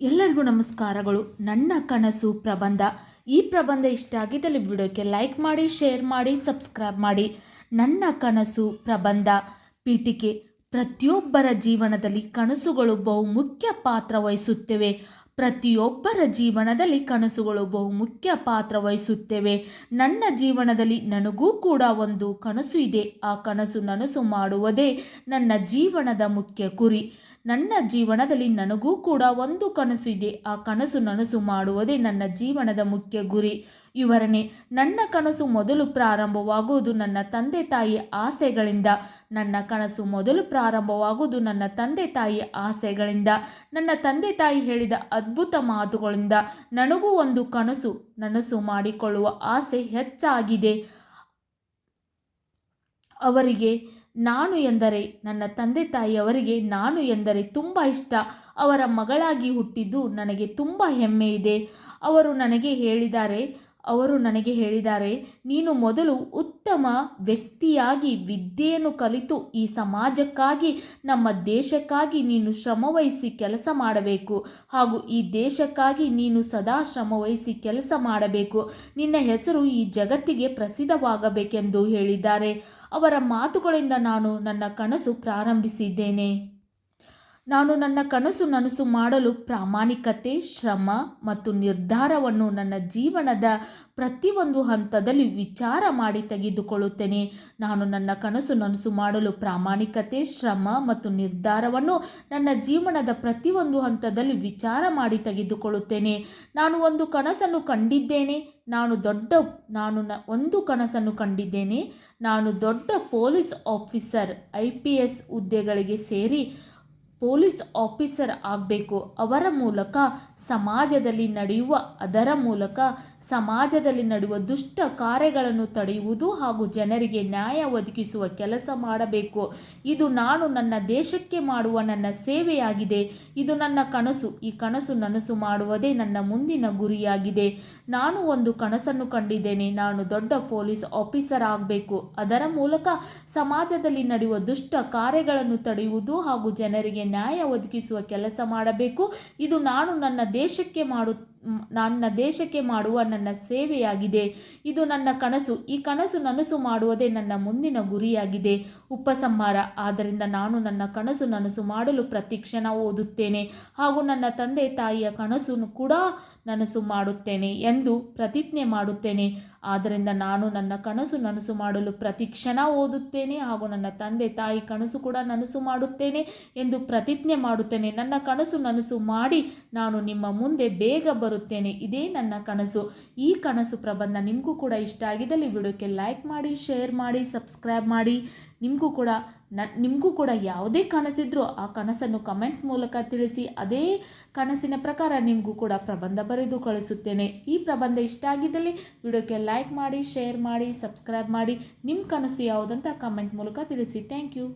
ಎಲ್ಲರಿಗೂ ನಮಸ್ಕಾರಗಳು. ನನ್ನ ಕನಸು ಪ್ರಬಂಧ. ಈ ಪ್ರಬಂಧ ಇಷ್ಟ ಆಗಿದ್ದಲ್ಲಿ ವಿಡಿಯೋಕ್ಕೆ ಲೈಕ್ ಮಾಡಿ, ಶೇರ್ ಮಾಡಿ, ಸಬ್ಸ್ಕ್ರೈಬ್ ಮಾಡಿ. ನನ್ನ ಕನಸು ಪ್ರಬಂಧ ಪೀಠಿಕೆ. ಪ್ರತಿಯೊಬ್ಬರ ಜೀವನದಲ್ಲಿ ಕನಸುಗಳು ಬಹು ಮುಖ್ಯ ಪಾತ್ರ ವಹಿಸುತ್ತವೆ. ಪ್ರತಿಯೊಬ್ಬರ ಜೀವನದಲ್ಲಿ ಕನಸುಗಳು ಬಹು ಮುಖ್ಯ ಪಾತ್ರ ವಹಿಸುತ್ತವೆ. ನನ್ನ ಜೀವನದಲ್ಲಿ ನನಗೂ ಕೂಡ ಒಂದು ಕನಸು ಇದೆ. ಆ ಕನಸು ನನಸು ಮಾಡುವುದೇ ನನ್ನ ಜೀವನದ ಮುಖ್ಯ ಗುರಿ ನನ್ನ ಜೀವನದಲ್ಲಿ ನನಗೂ ಕೂಡ ಒಂದು ಕನಸು ಇದೆ. ಆ ಕನಸು ನನಸು ಮಾಡುವುದೇ ನನ್ನ ಜೀವನದ ಮುಖ್ಯ ಗುರಿ. ವಿವರಣೆ, ನನ್ನ ಕನಸು ಮೊದಲು ಪ್ರಾರಂಭವಾಗುವುದು ನನ್ನ ತಂದೆ ತಾಯಿ ಆಸೆಗಳಿಂದ. ನನ್ನ ಕನಸು ಮೊದಲು ಪ್ರಾರಂಭವಾಗುವುದು ನನ್ನ ತಂದೆ ತಾಯಿ ಆಸೆಗಳಿಂದ. ನನ್ನ ತಂದೆ ತಾಯಿ ಹೇಳಿದ ಅದ್ಭುತ ಮಾತುಗಳಿಂದ ನನಗೂ ಒಂದು ಕನಸು, ನನಸು ಮಾಡಿಕೊಳ್ಳುವ ಆಸೆ ಹೆಚ್ಚಾಗಿದೆ. ಅವರಿಗೆ ನಾನು ಎಂದರೆ, ನನ್ನ ತಂದೆ ತಾಯಿಯವರಿಗೆ ನಾನು ಎಂದರೆ ತುಂಬ ಇಷ್ಟ. ಅವರ ಮಗಳಾಗಿ ಹುಟ್ಟಿದ್ದು ನನಗೆ ತುಂಬ ಹೆಮ್ಮೆ ಇದೆ. ಅವರು ನನಗೆ ಹೇಳಿದ್ದಾರೆ ಅವರು ನನಗೆ ಹೇಳಿದ್ದಾರೆ, ನೀನು ಮೊದಲು ಉತ್ತಮ ವ್ಯಕ್ತಿಯಾಗಿ ವಿದ್ಯೆಯನ್ನು ಕಲಿತು ಈ ಸಮಾಜಕ್ಕಾಗಿ, ನಮ್ಮ ದೇಶಕ್ಕಾಗಿ ನೀನು ಶ್ರಮವಹಿಸಿ ಕೆಲಸ ಮಾಡಬೇಕು ಹಾಗೂ ಈ ದೇಶಕ್ಕಾಗಿ ನೀನು ಸದಾ ಶ್ರಮವಹಿಸಿ ಕೆಲಸ ಮಾಡಬೇಕು. ನಿನ್ನ ಹೆಸರು ಈ ಜಗತ್ತಿಗೆ ಪ್ರಸಿದ್ಧವಾಗಬೇಕೆಂದು ಹೇಳಿದ್ದಾರೆ. ಅವರ ಮಾತುಗಳಿಂದ ನಾನು ನನ್ನ ಕನಸು ಪ್ರಾರಂಭಿಸಿದ್ದೇನೆ. ನಾನು ನನ್ನ ಕನಸು ನನಸು ಮಾಡಲು ಪ್ರಾಮಾಣಿಕತೆ, ಶ್ರಮ ಮತ್ತು ನಿರ್ಧಾರವನ್ನು ನನ್ನ ಜೀವನದ ಪ್ರತಿಯೊಂದು ಹಂತದಲ್ಲಿ ವಿಚಾರ ಮಾಡಿ ತೆಗೆದುಕೊಳ್ಳುತ್ತೇನೆ. ನಾನು ನನ್ನ ಕನಸು ನನಸು ಮಾಡಲು ಪ್ರಾಮಾಣಿಕತೆ, ಶ್ರಮ ಮತ್ತು ನಿರ್ಧಾರವನ್ನು ನನ್ನ ಜೀವನದ ಪ್ರತಿಯೊಂದು ಹಂತದಲ್ಲಿ ವಿಚಾರ ಮಾಡಿ ತೆಗೆದುಕೊಳ್ಳುತ್ತೇನೆ. ನಾನು ಒಂದು ಕನಸನ್ನು ಕಂಡಿದ್ದೇನೆ. ನಾನು ದೊಡ್ಡ, ನಾನು ನ ಒಂದು ಕನಸನ್ನು ಕಂಡಿದ್ದೇನೆ. ನಾನು ದೊಡ್ಡ police officer, I P S ಹುದ್ದೆಗಳಿಗೆ ಸೇರಿ ಪೊಲೀಸ್ ಆಫೀಸರ್ ಆಗಬೇಕು. ಅವರ ಮೂಲಕ ಸಮಾಜದಲ್ಲಿ ನಡೆಯುವ, ಅದರ ಮೂಲಕ ಸಮಾಜದಲ್ಲಿ ನಡೆಯುವ ದುಷ್ಟ ಕಾರ್ಯಗಳನ್ನು ತಡೆಯುವುದು ಹಾಗೂ ಜನರಿಗೆ ನ್ಯಾಯ ಒದಗಿಸುವ ಕೆಲಸ ಮಾಡಬೇಕು. ಇದು ನಾನು ನನ್ನ ದೇಶಕ್ಕೆ ಮಾಡುವ ನನ್ನ ಸೇವೆಯಾಗಿದೆ. ಇದು ನನ್ನ ಕನಸು. ಈ ಕನಸು ನನಸು ಮಾಡುವುದೇ ನನ್ನ ಮುಂದಿನ ಗುರಿಯಾಗಿದೆ. ನಾನು ಒಂದು ಕನಸನ್ನು ಕಂಡಿದ್ದೇನೆ. ನಾನು ದೊಡ್ಡ ಪೊಲೀಸ್ ಆಫೀಸರ್ ಆಗಬೇಕು. ಅದರ ಮೂಲಕ ಸಮಾಜದಲ್ಲಿ ನಡೆಯುವ ದುಷ್ಟ ಕಾರ್ಯಗಳನ್ನು ತಡೆಯುವುದು ಹಾಗೂ ಜನರಿಗೆ ನ್ಯಾಯ ಒದಗಿಸುವ ಕೆಲಸ ಮಾಡಬೇಕು. ಇದು ನಾನು ನನ್ನ ದೇಶಕ್ಕೆ ಮಾಡು ನನ್ನ ದೇಶಕ್ಕೆ ಮಾಡುವ ನನ್ನ ಸೇವೆಯಾಗಿದೆ. ಇದು ನನ್ನ ಕನಸು. ಈ ಕನಸು ನನಸು ಮಾಡುವುದೇ ನನ್ನ ಮುಂದಿನ ಗುರಿಯಾಗಿದೆ. ಉಪಸಂಹಾರ. ಆದ್ದರಿಂದ ನಾನು ನನ್ನ ಕನಸು ನನಸು ಮಾಡಲು ಪ್ರತಿಕ್ಷಣ ಓದುತ್ತೇನೆ. ಹಾಗೂ ನನ್ನ ತಂದೆ ತಾಯಿಯ ಕನಸು ಕೂಡ ನನಸು ಮಾಡುತ್ತೇನೆ ಎಂದು ಪ್ರತಿಜ್ಞೆ ಮಾಡುತ್ತೇನೆ. ಆದ್ದರಿಂದ ನಾನು ನನ್ನ ಕನಸು ನನಸು ಮಾಡಲು ಪ್ರತಿಕ್ಷಣ ಓದುತ್ತೇನೆ. ಹಾಗೂ ನನ್ನ ತಂದೆ ತಾಯಿ ಕನಸು ಕೂಡ ನನಸು ಮಾಡುತ್ತೇನೆ ಎಂದು ಪ್ರತಿಜ್ಞೆ ಮಾಡುತ್ತೇನೆ. ನನ್ನ ಕನಸು ನನಸು ಮಾಡಿ ನಾನು ನಿಮ್ಮ ಮುಂದೆ ಬೇಗ ಬರುತ್ತೇನೆ ಇದೇ ನನ್ನ ಕನಸು. ಈ ಕನಸು ಪ್ರಬಂಧ ನಿಮಗೂ ಕೂಡ ಇಷ್ಟ ಆಗಿದ್ದಲ್ಲಿ ವಿಡಿಯೋಕ್ಕೆ ಲೈಕ್ ಮಾಡಿ, ಶೇರ್ ಮಾಡಿ, ಸಬ್ಸ್ಕ್ರೈಬ್ ಮಾಡಿ. ನಿಮಗೂ ಕೂಡ ನ, ನಿಮಗೂ ಕೂಡ ಯಾವುದೇ ಕನಸಿದ್ರೂ ಆ ಕನಸನ್ನು ಕಮೆಂಟ್ ಮೂಲಕ ತಿಳಿಸಿ. ಅದೇ ಕನಸಿನ ಪ್ರಕಾರ ನಿಮಗೂ ಕೂಡ ಪ್ರಬಂಧ ಬರೆದು ಕಳಿಸುತ್ತೇನೆ. ಈ ಪ್ರಬಂಧ ಇಷ್ಟ ಆಗಿದ್ದಲ್ಲಿ ವಿಡಿಯೋಕ್ಕೆ ಲೈಕ್ ಮಾಡಿ, ಶೇರ್ ಮಾಡಿ, ಸಬ್ಸ್ಕ್ರೈಬ್ ಮಾಡಿ. ನಿಮ್ಮ ಕನಸು ಯಾವುದಂತ ಕಮೆಂಟ್ ಮೂಲಕ ತಿಳಿಸಿ. Thank you.